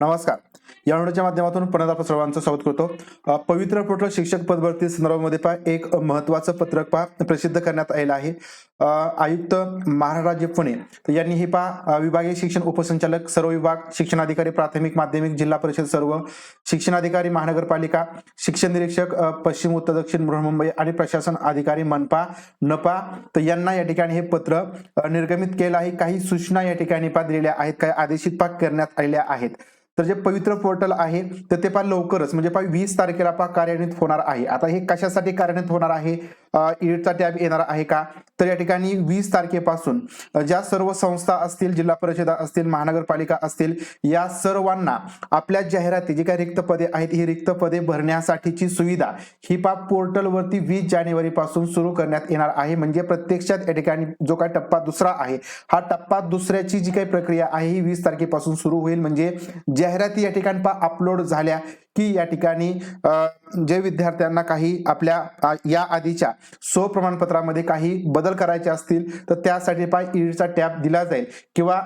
नमस्कार. या व्हिडिओच्या माध्यमातून पुन्हा आपण सर्वांचं स्वागत करतो. पवित्र पोर्टल शिक्षक पदभरती संदर्भामध्ये पहा एक महत्वाचं पत्रक पहा प्रसिद्ध करण्यात आलेलं आहे. आयुक्त महाराज पुणे यांनी हे पहा विभागीय शिक्षण उपसंचालक सर्व विभाग शिक्षणाधिकारी प्राथमिक माध्यमिक जिल्हा परिषद सर्व शिक्षणाधिकारी महानगरपालिका शिक्षण निरीक्षक पश्चिम उत्तर दक्षिण बृहन्मुंबई आणि प्रशासन अधिकारी मनपा नपा तर यांना या ठिकाणी हे पत्र निर्गमित केलं आहे. काही सूचना या ठिकाणी पा दिलेल्या आहेत काही आदेशित पाक करण्यात आलेल्या आहेत. तर जे पवित्र पोर्टल आहे तर ते पहा लवकरच. म्हणजे पा वीस तारखेला पहा कार्यान्वित होणार आहे. आता हे कशासाठी कार्यान्वित होणार आहे? इडचा टॅब येणार आहे का? तर या ठिकाणी वीस तारखेपासून ज्या सर्व संस्था असतील जिल्हा परिषदा असतील महानगरपालिका असतील या सर्वांना आपल्या जाहिराती जी काही रिक्त पदे आहेत ही रिक्त पदे भरण्यासाठीची सुविधा ही पा पोर्टलवरती वीस जानेवारी पासून सुरू करण्यात येणार आहे. म्हणजे प्रत्यक्षात या ठिकाणी जो काही टप्पा दुसरा आहे हा टप्पा दुसऱ्याची जी काही प्रक्रिया आहे ही वीस तारखेपासून सुरू होईल. म्हणजे जाहिराती या ठिकाणी पा अपलोड झाल्या की या ठिकाणी जे विद्यार्थ्यांना काही आपल्या या आधीच्या सो प्रमाणपत्रामध्ये काही बदल करायचे असतील तर त्यासाठी पा ईडचा टॅब दिला जाईल. किंवा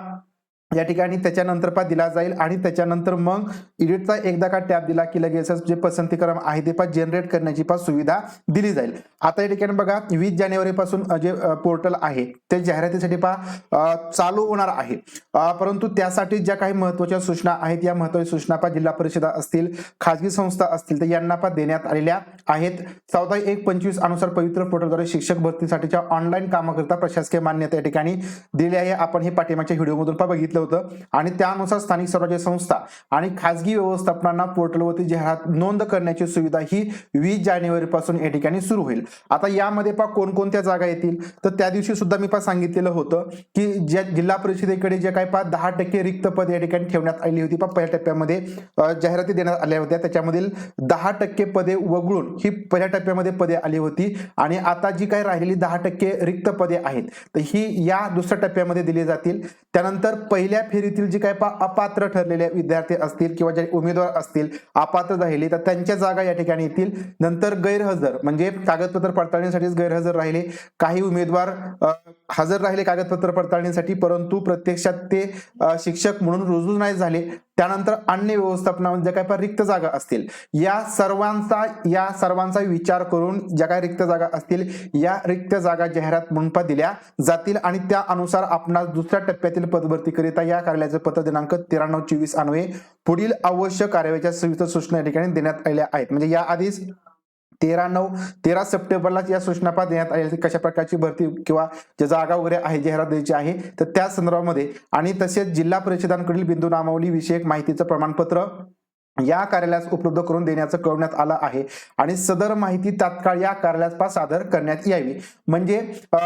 या ठिकाणी त्याच्यानंतर पा दिला जाईल आणि त्याच्यानंतर मग इडिटचा एकदा का टॅब दिला की लगेचच जे पसंती क्रम आहे ते पा जनरेट करण्याची पा सुविधा दिली जाईल. आता या ठिकाणी बघा वीस जानेवारीपासून जे पोर्टल आहे ते जाहिरातीसाठी पा चालू होणार आहे. परंतु त्यासाठी ज्या काही महत्त्वाच्या सूचना आहेत या महत्त्वाच्या सूचना पा जिल्हा परिषदा असतील खाजगी संस्था असतील तर यांना पा देण्यात आलेल्या आहेत. चौदा एक पंचवीस अनुसार पवित्र पोर्टलद्वारे शिक्षक भरतीसाठीच्या ऑनलाईन कामाकरिता प्रशासकीय मान्यता या ठिकाणी दिली आहे. आपण हे पाठिंबाच्या व्हिडिओमधून पा बघितलं. होतं. आणि त्यानुसार स्थानिक स्वराज्य संस्था आणि खाजगी व्यवस्थापनांना पोर्टलवरती जाहिरात नोंद करण्याची सुविधा ही वीस जानेवारी पासून या ठिकाणी सुरू होईल. आता यामध्ये पा कोणकोणत्या जागा येतील. तर त्या दिवशी सुद्धा मी पा सांगितलेलं होतं की ज्या जिल्हा परिषदेकडे जे काही पा दहा टक्के रिक्त पद या ठिकाणी ठेवण्यात आली होती. पा पहिल्या टप्प्यामध्ये जाहिराती देण्यात आल्या होत्या. त्याच्यामधील दहा टक्के पदे वगळून ही पहिल्या टप्प्यामध्ये पदे आली होती. आणि आता जी काही राहिलेली दहा टक्के रिक्त पदे आहेत तर ही या दुसऱ्या टप्प्यामध्ये दिली जातील. त्यानंतर पहिल्या फेरीतील जे काही अपात्र ठरलेले विद्यार्थी असतील किंवा जे उमेदवार असतील अपात्र राहिले तर त्यांच्या जागा या ठिकाणी येतील. नंतर गैरहजर म्हणजे कागदपत्र पडताळणीसाठीच गैरहजर राहिले. काही उमेदवार हजर राहिले कागदपत्र पडताळणीसाठी परंतु प्रत्यक्षात ते शिक्षक म्हणून रुजू नाही झाले. त्यानंतर अन्य व्यवस्थापना म्हणजे ज्या काही रिक्त जागा असतील. या सर्वांचा या सर्वांचा विचार करून ज्या काही रिक्त जागा असतील या रिक्त जागा जाहिरात म्हणून दिल्या जातील आणि त्या अनुसार आपणास दुसऱ्या टप्प्यातील पदभरतीकरिता या कार्यालयाचे पत्र दिनांक त्र्याण्णव चोवीस अन्वये पुढील आवश्यक कार्यवाहीच्या सविस्तर सूचना या ठिकाणी देण्यात आल्या आहेत. म्हणजे या आधीच तेरा नऊ तेरा सप्टेंबरला या सूचना देण्यात आली कशा प्रकारची भरती किंवा ज्या जागा वगैरे आहे जाहिरात द्यायची आहे तर त्या संदर्भामध्ये आणि तसेच जिल्हा परिषदांकडील बिंदू नामावली विषयक माहितीचं प्रमाणपत्र या कार्यालयास उपलब्ध करून देण्याचं कळवण्यात आलं आहे. आणि सदर माहिती तात्काळ या कार्यालयास सादर करण्यात यावी. म्हणजे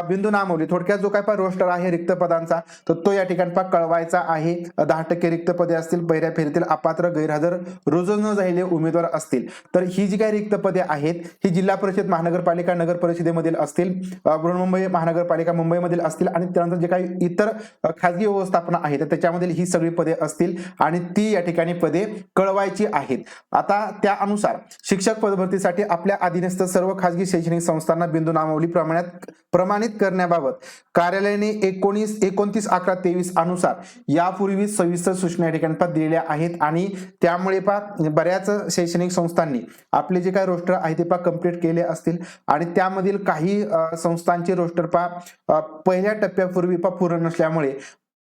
बिंदू नामवली थोडक्यात जो काय पा रोस्टर आहे रिक्त पदांचा तर तो या ठिकाणी पा कळवायचा आहे. दहा टक्के रिक्त पदे असतील पहिल्या फेरीतील अपात्र गैरहजर रुजू न झालेले उमेदवार असतील. तर ही जी काही रिक्त पदे आहेत ही जिल्हा परिषद महानगरपालिका नगर परिषदेमधील असतील बृहन्मुंबई महानगरपालिका मुंबईमधील असतील आणि त्यानंतर जे काही इतर खाजगी व्यवस्थापना आहेत तर त्याच्यामधील ही सगळी पदे असतील. आणि ती या ठिकाणी पदे कळवायची महत्वाची आहेत. आता त्यानुसार शिक्षक पदभरतीसाठी आपल्या अधीनस्थ सर्व खासगी शैक्षणिक संस्थांना बिंदू नामावली प्रमाणात प्रमाणित करण्याबाबत कार्यालयाने एकोणीस एकोणतीस अकरा तेवीस अनुसार यापूर्वी सविस्तर सूचना या ठिकाणी दिलेल्या आहेत. आणि त्यामुळे पा बऱ्याच शैक्षणिक संस्थांनी आपले जे काही रोस्टर आहे ते पा कंप्लीट केले असतील. आणि त्यामधील काही संस्थांचे रोस्टर पा पहिल्या टप्प्यापूर्वी पा पूर्ण नसल्यामुळे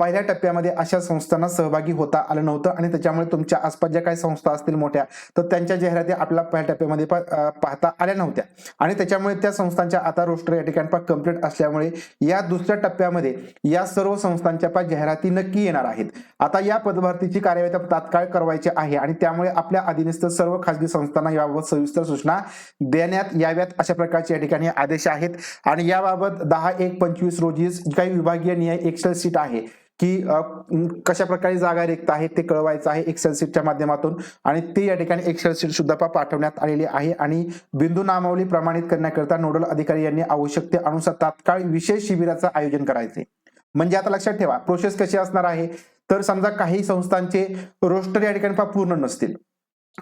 पहिल्या टप्प्यामध्ये अशा संस्थांना सहभागी होता आलं नव्हतं आणि त्याच्यामुळे तुमच्या आसपास ज्या काही संस्था असतील मोठ्या तर त्यांच्या जाहिराती आपल्या पहिल्या टप्प्यामध्ये पाहता आल्या नव्हत्या. आणि त्याच्यामुळे त्या संस्थांच्या आता रोस्टर या ठिकाणी पा कंप्लीट असल्यामुळे या दुसऱ्या टप्प्यामध्ये या सर्व संस्थांच्या पा जाहिराती नक्की येणार आहेत. आता या पदभरतीची कार्यवाही तात्काळ करवायची आहे आणि त्यामुळे आपल्या अधीनस्थ सर्व खाजगी संस्थांना याबाबत सविस्तर सूचना देण्यात याव्यात अशा प्रकारचे या ठिकाणी आदेश आहेत. आणि याबाबत दहा एक पंचवीस रोजी काही विभागीय निहाय एक्सेल सीट आहे. की कशा प्रकारे जागा रिक्त आहे ते कळवायचं आहे एक्सेल सीटच्या माध्यमातून आणि ते या ठिकाणी एक्सेल सीट सुद्धा पाठवण्यात आलेली आहे आणि बिंदू नामावली प्रमाणित करण्याकरता नोडल अधिकारी यांनी आवश्यकतेनुसार तात्काळ विशेष शिबिराचं आयोजन करायचे. म्हणजे आता लक्षात ठेवा प्रोसेस कशी असणार आहे? तर समजा काही संस्थांचे रोस्टर या ठिकाणी पूर्ण नसतील.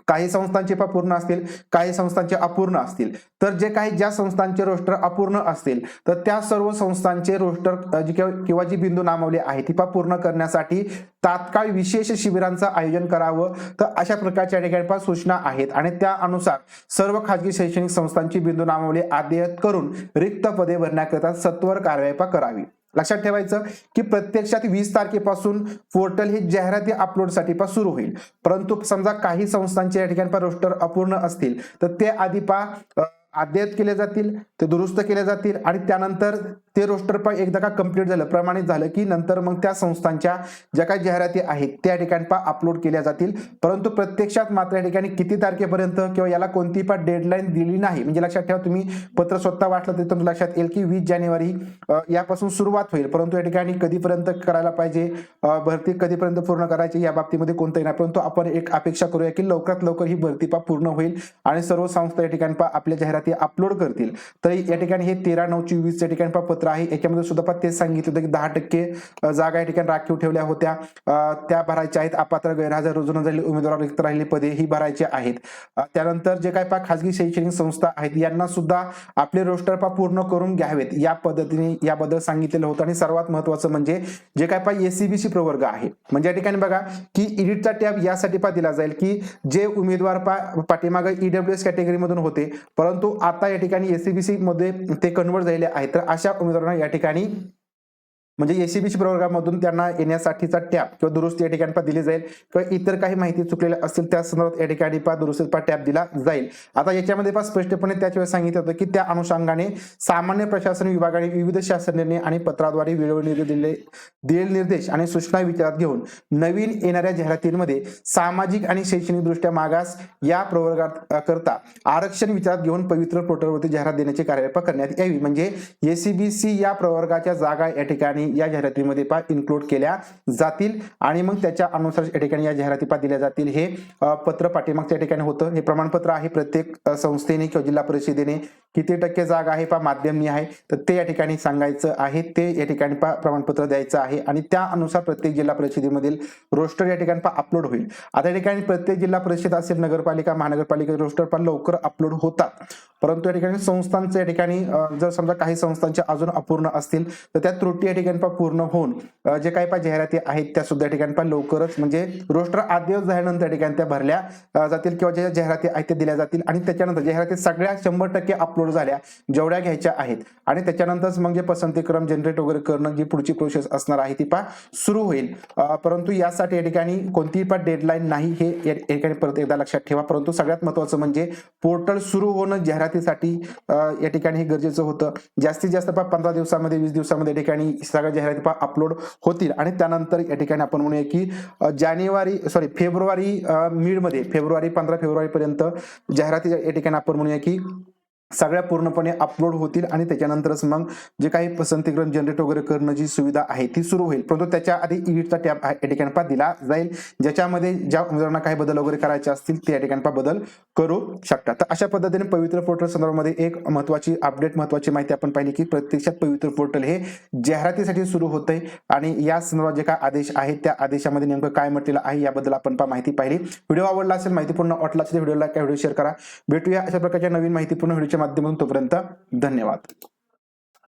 काही संस्थांचे पूर्ण असतील काही संस्थांचे अपूर्ण असतील. तर जे काही ज्या संस्थांचे रोस्टर अपूर्ण असतील तर त्या सर्व संस्थांचे रोस्टर जी किंवा किंवा जी बिंदू नामवली आहे ती पूर्ण करण्यासाठी तात्काळ विशेष शिबिरांचं आयोजन करावं. तर अशा प्रकारच्या ठिकाणी सूचना आहेत. आणि त्या अनुसार सर्व खाजगी शैक्षणिक संस्थांची बिंदू नामवले अद्ययावत करून रिक्त पदे भरण्याकरिता सत्वर कारवाई पा करावी. लक्षात ठेवायचं की प्रत्यक्षात वीस तारखेपासून पोर्टल हे जाहिराती अपलोडसाठी पण सुरू होईल. परंतु समजा काही संस्थांचे या ठिकाणी रोस्टर अपूर्ण असतील तर ते आधी पा अ, केले जातील ते दुरुस्त केले जातील आणि त्यानंतर ते रोस्टर पा एकदा का कंप्लीट झालं प्रमाणित झालं की नंतर मग त्या संस्थांच्या ज्या काही जाहिराती आहेत त्या ठिकाणी पा अपलोड केल्या जातील. परंतु प्रत्यक्षात मात्र या ठिकाणी किती तारखेपर्यंत किंवा याला कोणती पा डेडलाईन दिली नाही म्हणजे लक्षात ठेवा तुम्ही पत्र स्वतः वाटलं तरी तुमच्या लक्षात येईल की वीस जानेवारी यापासून सुरुवात होईल. परंतु या ठिकाणी कधीपर्यंत करायला पाहिजे भरती कधीपर्यंत पूर्ण करायची या बाबतीमध्ये कोणतंही नाही. परंतु आपण एक अपेक्षा करूया की लवकरात लवकर ही भरती पा पूर्ण होईल आणि सर्व संस्था या ठिकाणी पा आपल्या जाहिराती अपलोड करतील. तर या ठिकाणी हे तेरा नऊ चोवीसच्या ठिकाणी पा पत्र आहे. याच्यामध्ये सुद्धा पण तेच सांगितलं होतं की दहा टक्के जागा या ठिकाणी राखीव ठेवल्या होत्या. त्या भरायच्या आहेत. अपात्र गैरहजर रुजून झालेली उमेदवार रिक्त राहिलेली पदे ही भरायची आहेत. त्यानंतर जे काय पा खाजगी शैक्षणिक संस्था आहेत यांना सुद्धा आपले रोस्टर पा पूर्ण करून घ्यावेत. या पद्धतीने याबद्दल सांगितलेलं होतं. आणि सर्वात महत्वाचं म्हणजे जे काय पा एसीबीसी प्रवर्ग आहे म्हणजे या ठिकाणी बघा की इडिटचा टॅब यासाठी पा दिला जाईल की जे उमेदवार पा पाठीमागे ईडब्ल्यू एस कॅटेगरीमधून होते परंतु आता या ठिकाणी एसीबीसी मध्ये ते कन्वर्ट झालेले आहेत. तर अशा मित्रांनो या ठिकाणी म्हणजे एसीबीची प्रवर्गामधून त्यांना येण्यासाठीचा टॅप किंवा दुरुस्ती या ठिकाणी दिली जाईल. किंवा इतर काही माहिती चुकलेल्या असतील त्या संदर्भात या ठिकाणी पा दुरुस्तीचा टॅप दिला जाईल. आता याच्यामध्ये पा स्पष्टपणे त्याच सांगितलं होतं की त्या अनुषंगाने सामान्य प्रशासन विभागाने विविध शासन निर्णय आणि पत्राद्वारे वेळोवेळी दिलेले दिले दिलेले निर्देश आणि सूचना विचारात घेऊन नवीन येणाऱ्या जाहिरातींमध्ये सामाजिक आणि शैक्षणिक दृष्ट्या मागास या प्रवर्गात करता आरक्षण विचारात घेऊन पवित्र पोर्टलवरती जाहिरात देण्याची कार्यवाही करण्यात यावी. म्हणजे एसीबीसी या प्रवर्गाच्या जागा या ठिकाणी या जाहिरातीमध्ये पा इन्क्लूड केल्या जातील. आणि मग त्याच्या अनुसार या ठिकाणी या जाहिराती पा दिल्या जातील. हे पत्र पाठीमागच्या ठिकाणी होतं. हे प्रमाणपत्र आहे प्रत्येक संस्थेने किंवा जिल्हा परिषदेने किती टक्के जागा आहे पा माध्यमनी आहे. तर ते या ठिकाणी सांगायचं आहे ते या ठिकाणी पा प्रमाणपत्र द्यायचं आहे. आणि त्यानुसार प्रत्येक जिल्हा परिषदेमधील रोस्टर या ठिकाणी पा अपलोड होईल. आता या ठिकाणी प्रत्येक जिल्हा परिषद असेल नगरपालिका महानगरपालिका रोस्टर पण लवकर अपलोड होतात. परंतु या ठिकाणी संस्थांचं या ठिकाणी जर समजा काही संस्थांच्या अजून अपूर्ण असतील तर त्या त्रुटी या ठिकाणी पा पूर्ण होऊन जे काही पा जाहिराती आहेत त्या सुद्धा या ठिकाणी पा लवकरच म्हणजे रोस्टर आदेश झाल्यानंतर या ठिकाणी त्या भरल्या जातील किंवा ज्या जाहिराती आहेत त्या दिल्या जातील. आणि त्याच्यानंतर जाहिराती सगळ्या शंभर टक्के अपलोड अपलोड झाल्या जेवढ्या घ्यायच्या आहेत. आणि त्याच्यानंतरच मग जे पसंती क्रम जनरेट वगैरे करणं जी पुढची प्रोसेस असणार आहे ती पा सुरू होईल. परंतु यासाठी या ठिकाणी कोणतीही पण डेडलाईन नाही हे या ठिकाणी परत एकदा लक्षात ठेवा. परंतु सगळ्यात महत्वाचं म्हणजे पोर्टल सुरू होणं जाहिरातीसाठी या ठिकाणी हे गरजेचं होतं. जास्तीत जास्त पा पंधरा दिवसामध्ये वीस दिवसामध्ये या ठिकाणी सगळ्या जाहिराती पा अपलोड होतील. आणि त्यानंतर या ठिकाणी आपण म्हणूया की जानेवारी सॉरी फेब्रुवारी मिडमध्ये फेब्रुवारी पंधरा फेब्रुवारी पर्यंत जाहिराती या ठिकाणी आपण म्हणूया की सगळ्या पूर्णपणे अपलोड होतील आणि त्याच्यानंतरच मग जे काही पसंतीकरण जनरेट वगैरे करणं जी सुविधा आहे ती सुरू होईल. परंतु त्याच्या आधी इडिटचा टॅब या ठिकाणी पा दिला जाईल. ज्याच्यामध्ये ज्या उमेदवारांना काही बदल वगैरे करायचे असतील ते या ठिकाणी पा बदल करू शकतात. तर अशा पद्धतीने पवित्र पोर्टल संदर्भामध्ये एक महत्वाची अपडेट महत्वाची माहिती आपण पाहिली की प्रत्यक्षात पवित्र पोर्टल हे जाहिरातीसाठी सुरू होतंय आणि या संदर्भात जे काय आदेश आहेत त्या आदेशामध्ये नेमकं काय म्हटलेलं आहे याबद्दल आपण पा माहिती पाहिली. व्हिडिओ आवडला असेल माहितीपूर्ण वाटला असेल व्हिडिओला काय व्हिडिओ शेअर करा. भेटूया अशा प्रकारच्या नवीन माहितीपूर्ण व्हिडिओच्या माध्यमातून तोपर्यंत धन्यवाद.